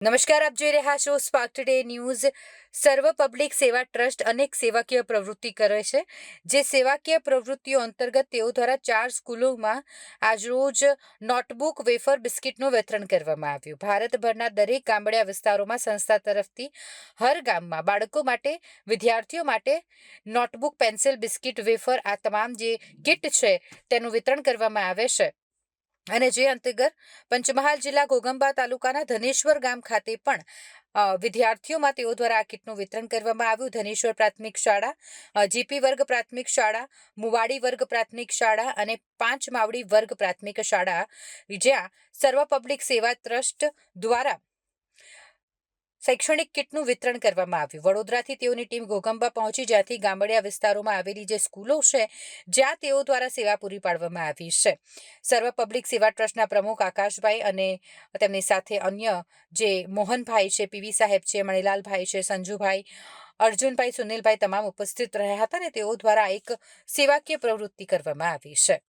નમસ્કાર, આપ જોઈ રહ્યા છો સ્પાર્ક ટુડે ન્યૂઝ સર્વ પબ્લિક સેવા ટ્રસ્ટ અનેક સેવાકીય પ્રવૃત્તિ કરે છે. જે સેવાકીય પ્રવૃત્તિઓ અંતર્ગત તેઓ દ્વારા ચાર સ્કૂલોમાં આજરોજ નોટબુક, વેફર, બિસ્કિટનું વિતરણ કરવામાં આવ્યું. ભારતભરના દરેક ગામડિયા વિસ્તારોમાં સંસ્થા તરફથી હર ગામમાં બાળકો માટે, વિદ્યાર્થીઓ માટે નોટબુક, પેન્સિલ, બિસ્કિટ, વેફર આ તમામ જે કિટ છે તેનું વિતરણ કરવામાં આવે છે. અને જે અંતર્ગત પંચમહાલ જિલ્લા ગોગંબા તાલુકાના ધનેશ્વર ગામ ખાતે પણ વિદ્યાર્થીઓમાં તેઓ દ્વારા આ કીટનું વિતરણ કરવામાં આવ્યું. ધનેશ્વર પ્રાથમિક શાળા જીપી વર્ગ પ્રાથમિક શાળા, મુવાડી વર્ગ પ્રાથમિક શાળા અને પાંચ માવડી વર્ગ પ્રાથમિક શાળા, જ્યાં સર્વ પબ્લિક સેવા ટ્રસ્ટ દ્વારા શૈક્ષણિક કિટનું વિતરણ કરવામાં આવ્યું. વડોદરાથી તેઓની ટીમ ઘોગંબા પહોંચી, જ્યાંથી ગામડિયા વિસ્તારોમાં આવેલી જે સ્કૂલો છે, જ્યાં તેઓ દ્વારા સેવા પૂરી પાડવામાં આવી છે. સર્વ પબ્લિક સેવા ટ્રસ્ટના પ્રમુખ આકાશભાઈ અને તેમની સાથે અન્ય જે મોહનભાઈ છે, પીવી સાહેબ છે, મણિલાલભાઈ છે, સંજુભાઈ, અર્જુનભાઈ, સુનિલભાઈ તમામ ઉપસ્થિત રહ્યા હતા અને તેઓ દ્વારા એક સેવાકીય પ્રવૃત્તિ કરવામાં આવી છે.